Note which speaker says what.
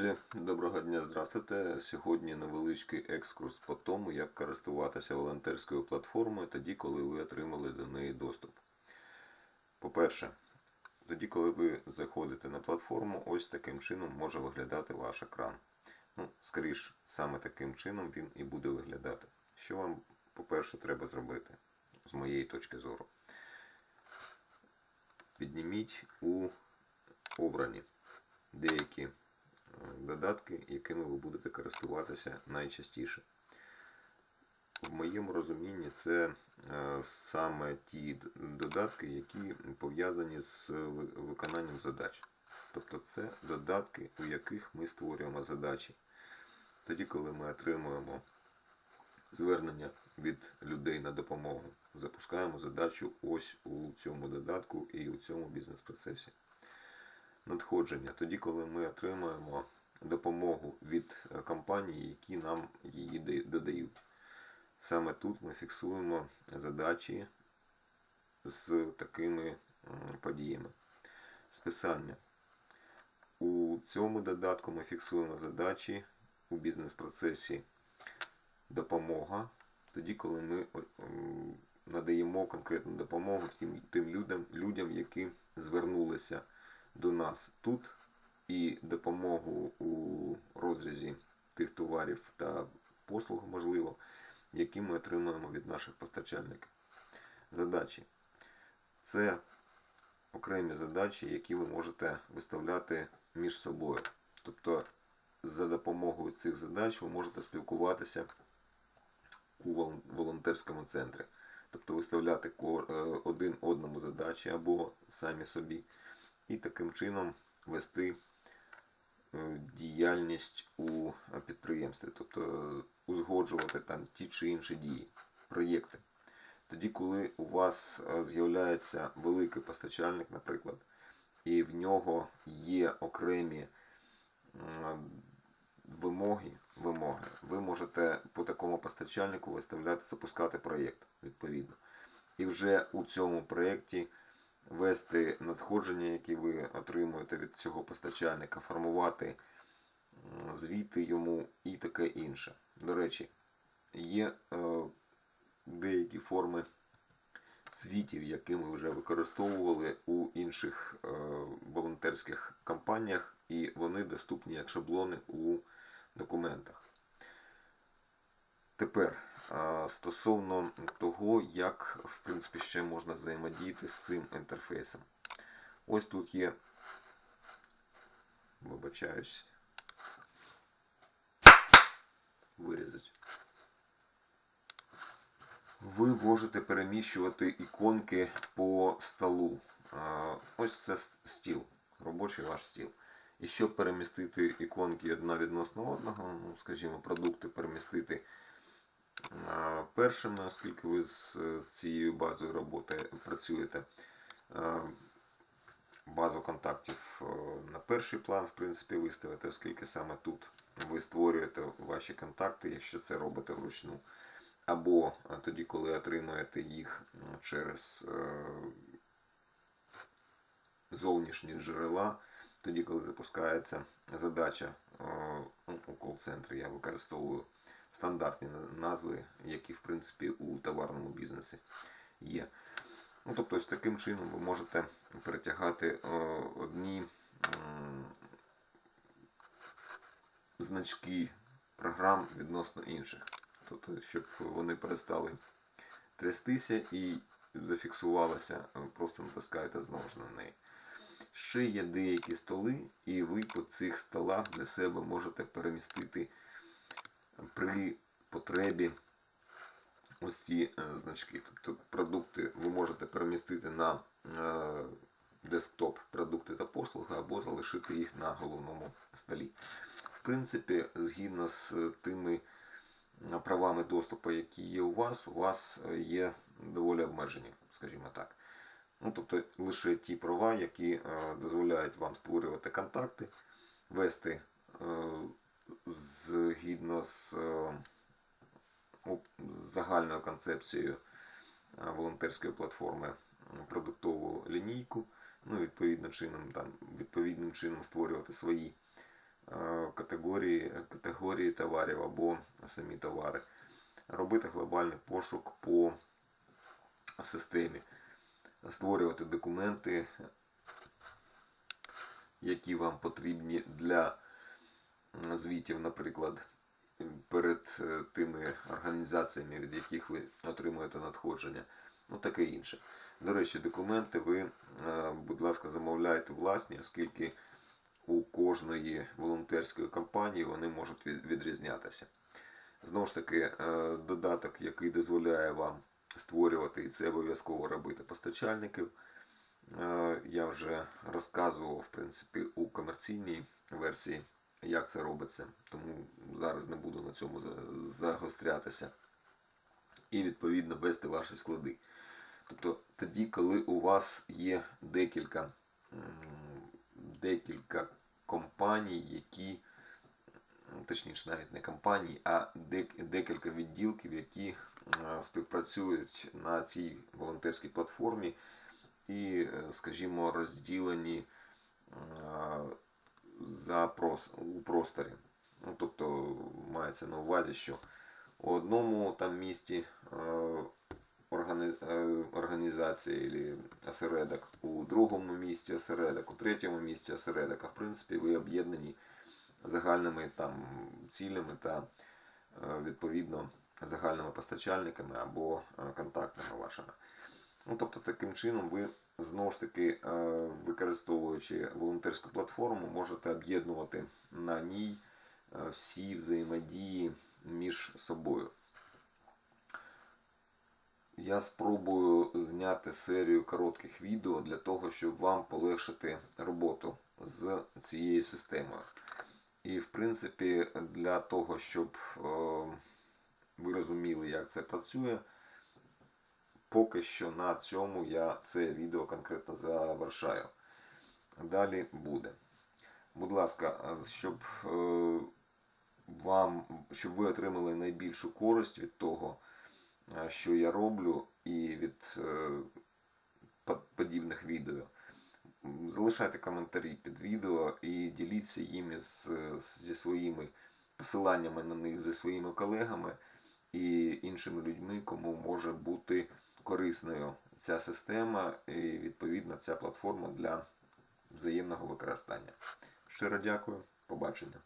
Speaker 1: Друзі, доброго дня, здравствуйте. Сьогодні невеличкий екскурс по тому, як користуватися волонтерською платформою тоді, коли ви отримали до неї доступ. По-перше, тоді, коли ви заходите на платформу, ось таким чином може виглядати ваш екран. Ну, скоріш, саме таким чином він і буде виглядати. Що вам, по-перше, треба зробити, з моєї точки зору? Підніміть у обрані деякі додатки, якими ви будете користуватися найчастіше. В моєму розумінні це е, саме ті додатки, які пов'язані з виконанням задач. Тобто це додатки, у яких ми створюємо задачі. Тоді, коли ми отримуємо звернення від людей на допомогу, запускаємо задачу ось у цьому додатку і у цьому бізнес-процесі надходження, тоді, коли ми отримуємо допомогу від е, компаній, які нам її додають. Саме тут ми фіксуємо задачі з такими подіями. Списання. У цьому додатку ми фіксуємо задачі у бізнес-процесі допомога, тоді, коли ми надаємо конкретну допомогу тим людям, людям, які звернулися до нас тут і допомогу у розрізі тих товарів та послуг, можливо, які ми отримуємо від наших постачальників. Задачі. Це окремі задачі, які ви можете виставляти між собою. Тобто, за допомогою цих задач ви можете спілкуватися у волонтерському центрі. Тобто виставляти е, один одному задачі або самі собі і таким чином вести е, діяльність у підприємстві, тобто узгоджувати там ті чи інші дії, проєкти. Тоді, коли у вас е, з'являється великий постачальник, наприклад, і в нього є окремі вимоги, вимоги, ви можете по такому постачальнику виставляти, запускати проєкт відповідно. І вже у цьому проєкті вести надходження, які ви отримуєте від цього постачальника, формувати звіти йому і таке інше. До речі, є е, деякі форми звітів, які ми вже використовували у інших е, волонтерських кампаніях, і вони доступні як шаблони у документах. Тепер стосовно того, як в принципі ще можна взаємодіяти з цим інтерфейсом. Ось тут є, вибачаюсь, вирізати. Ви можете переміщувати іконки по столу. Ось це стіл, робочий ваш стіл. І щоб перемістити іконки одна відносно одного, ну, скажімо, продукти перемістити а, першими, оскільки ви з е, цією базою роботи працюєте. Базу контактів е, на перший план, в принципі, виставити, оскільки саме тут ви створюєте ваші контакти, якщо це робите вручну. Або е, тоді, коли отримуєте їх через е, зовнішні джерела, тоді, коли запускається задача е, у кол-центрі, я використовую стандартні назви, які в принципі у товарному бізнесі є. Ну, тобто, ось таким чином ви можете перетягати е, одні значки програм відносно інших. Тобто, щоб вони перестали трястися і зафіксувалося, е, просто натискаєте знову ж на неї. Ще є деякі столи, і ви по цих столах для себе можете перемістити при потребі ось ці е, значки. Тобто продукти ви можете перемістити на е, десктоп продукти та послуги або залишити їх на головному столі. В принципі, згідно з тими е, правами доступу, які є у вас, у вас є доволі обмежені, скажімо так. Ну, тобто лише ті права, які дозволяють вам створювати контакти, вести згідно з е, з загальною концепцією е, волонтерської платформи продуктову лінійку, ну і відповідно чином, там, відповідним чином створювати свої е, категорії, категорії товарів або самі товари. Робити глобальний пошук по системі, створювати документи, які вам потрібні для звітів, наприклад, перед е, тими організаціями, від яких ви отримуєте надходження, ну таке інше. До речі, документи ви, е, будь ласка, замовляйте власні, оскільки у кожної волонтерської компанії вони можуть відрізнятися. Знову ж таки, е, додаток, який дозволяє вам створювати, і це обов'язково робити постачальників. Я вже розказував, в принципі, у комерційній версії, як це робиться, тому зараз не буду на цьому загострятися. І відповідно вести ваші склади. Тобто тоді, коли у вас є декілька, декілька компаній, які, точніше, навіть не компаній, а декілька відділків, які співпрацюють на цій волонтерській платформі і, е, скажімо, розділені е, за прос, у просторі. Ну, тобто мається на увазі, що у одному там місті е, органи, е, організація или осередок, у другому місті осередок, у третьому місті осередок, а в принципі ви об'єднані загальними там цілями та е, відповідно загальними постачальниками або контактами вашими. Ну, тобто таким чином ви знову ж таки, е, використовуючи волонтерську платформу, можете об'єднувати на ній е, всі взаємодії між собою. Я спробую зняти серію коротких відео для того, щоб вам полегшити роботу з цією системою. І, в принципі, для того, щоб е, ви розуміли, як це працює, поки що на цьому я це відео конкретно завершаю. Далі буде. Будь ласка, е, щоб е, вам, щоб ви отримали найбільшу користь від того, е, що я роблю, і від подібних відео. Залишайте коментарі під відео і діліться їм з, зі своїми посиланнями на них зі своїми колегами і іншими людьми, кому може бути корисною ця система і відповідно ця платформа для взаємного використання. Щиро дякую, побачення.